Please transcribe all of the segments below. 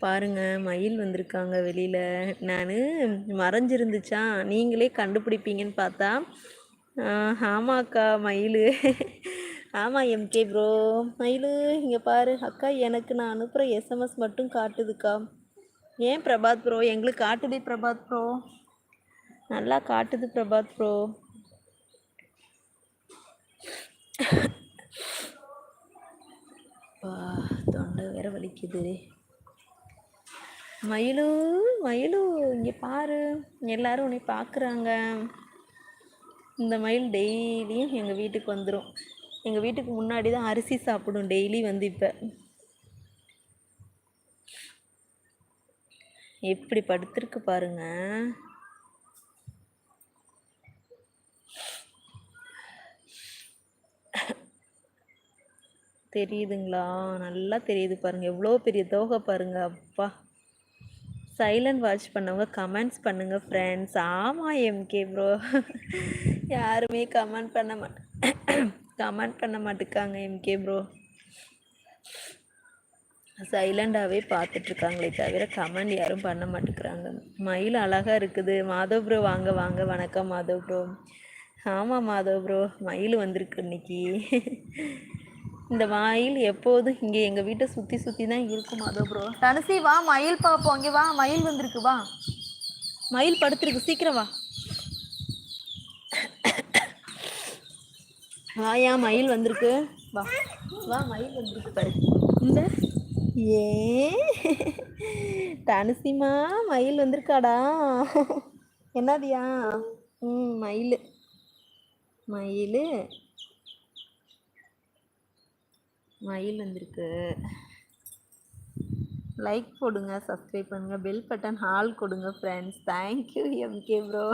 பாருங்க மயில் வந்திருக்காங்க வெளியில். நான் மறைஞ்சிருந்துச்சா? நீங்களே கண்டுபிடிப்பீங்கன்னு பார்த்தா ஆமாக்கா மயில். ஆமாம் எம்கே ப்ரோ மயில் இங்கே பாரு. அக்கா எனக்கு நான் அனுப்புகிற எஸ்எம்எஸ் மட்டும் காட்டுதுக்கா. ஏன் பிரபாத் ப்ரோ எங்களுக்கு காட்டுதே பிரபாத் ப்ரோ நல்லா காட்டுது பிரபாத் ப்ரோ தொண்டை வேற வலிக்குது. மயிலு மயிலு இங்கே பாரு. எல்லாரும் உன்னை பார்க்குறாங்க இந்த மயில் டெய்லியும் எங்கள் வீட்டுக்கு வந்துடும் எங்கள் வீட்டுக்கு முன்னாடி தான் அரிசி சாப்பிடும் டெய்லி வந்து இப்போ. எப்படி படுத்துருக்கு பாருங்க. தெரியுதுங்களா? நல்லா தெரியுது பாருங்கள் எவ்வளோ பெரிய தோகை பாருங்கள் அப்பா. சைலண்ட் வாட்ச் பண்ணவங்க கமெண்ட்ஸ் பண்ணுங்கள் ஃப்ரெண்ட்ஸ் ஆமாம் எம்கே ப்ரோ யாருமே கமெண்ட் பண்ண மா கமெண்ட் பண்ண மாட்டேக்காங்க எம்கே ப்ரோ சைலண்டாகவே பார்த்துட்ருக்காங்களே தவிர கமெண்ட் யாரும் பண்ண மாட்டேங்கிறாங்க மயில் அழகாக இருக்குது. மாதவ் ப்ரோ வாங்க வாங்க. வணக்கம் மாதவ் ப்ரோ ஆமாம் மாதவ் ப்ரோ மயில் வந்திருக்கு இன்னைக்கு. இந்த மயில் எப்போதும் இங்கே எங்கள் வீட்டை சுற்றி சுற்றி தான் இருக்கும் அதோ ப்ரோ தனுசி வா மயில் பார்ப்போம். இங்கே வா மயில் வந்திருக்கு வா. மயில் படுத்துருக்கு சீக்கிரம் வா. வாயா மயில் வந்திருக்கு. வா வா மயில் வந்திருக்கு பாரு. இந்த ஏ தனுசிமா மயில் வந்திருக்காடா. என்னதியா? ம் மயில். மயில். மயில் வந்திருக்கு. லைக் போடுங்க சப்ஸ்கிரைப் பண்ணுங்கள் பெல் பட்டன் ஹால் கொடுங்க friends thank you MK bro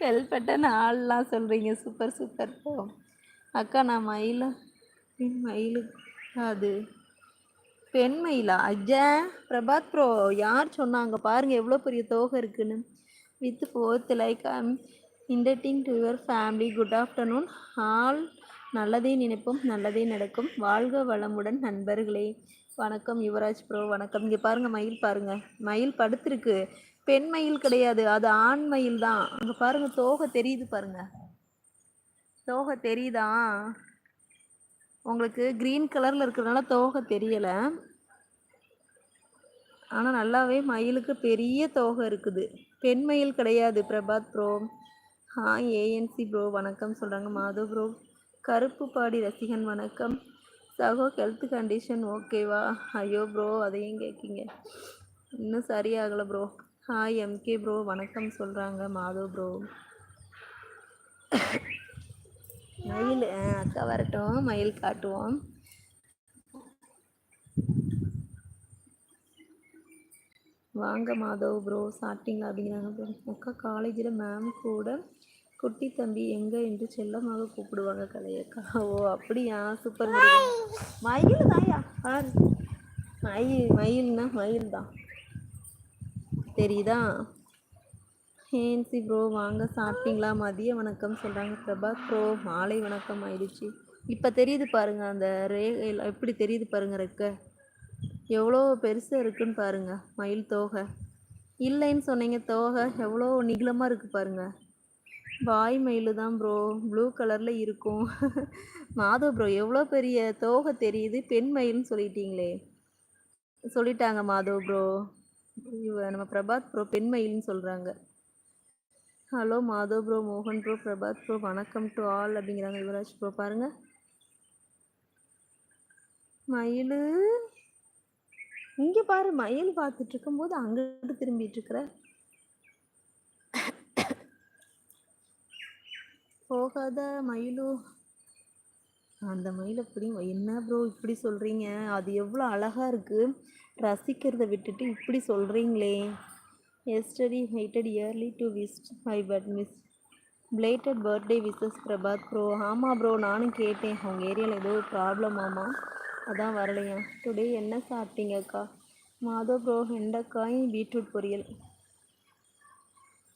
bell button ஹால்லாம் சொல்கிறீங்க சூப்பர் சூப்பர் ப்ரோ அக்கா நான் மயில். மயில். அது. பெண் மயிலா? அஜா பிரபாத் ப்ரோ யார் சொன்னாங்க? பாருங்கள் எவ்வளோ பெரிய தோகை இருக்குன்னு. With fourth like interesting to your family good afternoon all நல்லதே நினைப்போம் நல்லதே நடக்கும். வாழ்க வளமுடன் நண்பர்களே. வணக்கம் யுவராஜ் ப்ரோ வணக்கம். இங்கே பாருங்கள் மயில் பாருங்கள் மயில் படுத்துருக்கு. பெண் மயில் கிடையாது அது ஆண் மயில் தான். அங்கே பாருங்கள் தோகை தெரியுது பாருங்கள் தோகை தெரியுதா? உங்களுக்கு க்ரீன் கலரில் இருக்கிறதுனால தோகை தெரியலை. ஆனால் நல்லாவே மயிலுக்கு பெரிய தோகை இருக்குது. பெண் மயில் கிடையாது Prabhat bro. Hi ANC bro வணக்கம் சொல்கிறாங்க மாதவ் ப்ரோ கருப்பு பாடி ரசிகன் வணக்கம். சகோ ஹெல்த் கண்டிஷன் ஓகேவா ஐயோ ப்ரோ அதையும் கேட்கிங்க. இன்னும் சரியாகலை ப்ரோ ஹாய் எம்கே ப்ரோ வணக்கம் சொல்கிறாங்க மாதவ் ப்ரோ மயில் அக்கா வரட்டும். மயில் காட்டுவோம். வாங்க மாதவ் ப்ரோ சாப்பிட்டீங்களா அப்படிங்கிறாங்க ப்ரோ அக்கா காலேஜில் மேம் கூட குட்டி தம்பி எங்கே என்று செல்லமாக கூப்பிடுவாங்க கலையக்கா. ஓ அப்படியா? சூப்பர் மயில் தாயா பாரு மயில் மயில்னா மயில் தான். தெரியுதா? ஹேன்சி ப்ரோ வாங்க சாப்பிட்டீங்களா? மதிய வணக்கம் சொல்கிறாங்க பிரபா ப்ரோ மாலை வணக்கம் ஆயிடுச்சு. இப்போ தெரியுது பாருங்க அந்த ரே எப்படி தெரியுது பாருங்க ரெக்க. எவ்வளோ பெருசாக இருக்குன்னு பாருங்க மயில் தோகை. இல்லைன்னு சொன்னீங்க தோகை. எவ்வளோ நிகிலமாக இருக்குது பாருங்கள் பாய் மயில் தான் ப்ரோ ப்ளூ கலரில் இருக்கும். மாதவ் ப்ரோ எவ்வளோ பெரிய தோகை தெரியுது? பெண் மயில்னு சொல்லிட்டீங்களே. சொல்லிட்டாங்க மாதவ் ப்ரோ இவ நம்ம பிரபாத் ப்ரோ பெண் மயில்னு சொல்கிறாங்க ஹலோ மாதவ் ப்ரோ மோகன் ப்ரோ பிரபாத் ப்ரோ வணக்கம் டு ஆல் அப்படிங்கிறாங்க யுவராஜ் ப்ரோ பாருங்கள் மயில். இங்கே பாரு மயில் பார்த்துட்டு இருக்கும்போது அங்கிட்டு திரும்பிட்டு இருக்கிற போகாத மயிலு. அந்த மயிலை அப்படி என்ன ப்ரோ இப்படி சொல்கிறீங்க அது எவ்வளோ அழகாக இருக்குது ரசிக்கிறத விட்டுட்டு இப்படி சொல்கிறீங்களே yesterday ஹைட்டட் early to wished hi but miss belated birthday wishes Prabhat bro ஆமாம் ப்ரோ நானும் கேட்டேன். அவங்க ஏரியாவில் ஏதோ ப்ராப்ளம் ஆமாம் அதான் வரலையா? டுடே என்ன சாப்பிட்டீங்கக்கா மாதோ ப்ரோ வெண்டைக்காய் பீட்ரூட் பொரியல்.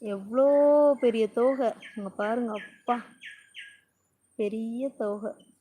எவ்வளோ பெரிய தோகை? அங்கே பாருங்கள் அப்பா. பெரிய தோகை.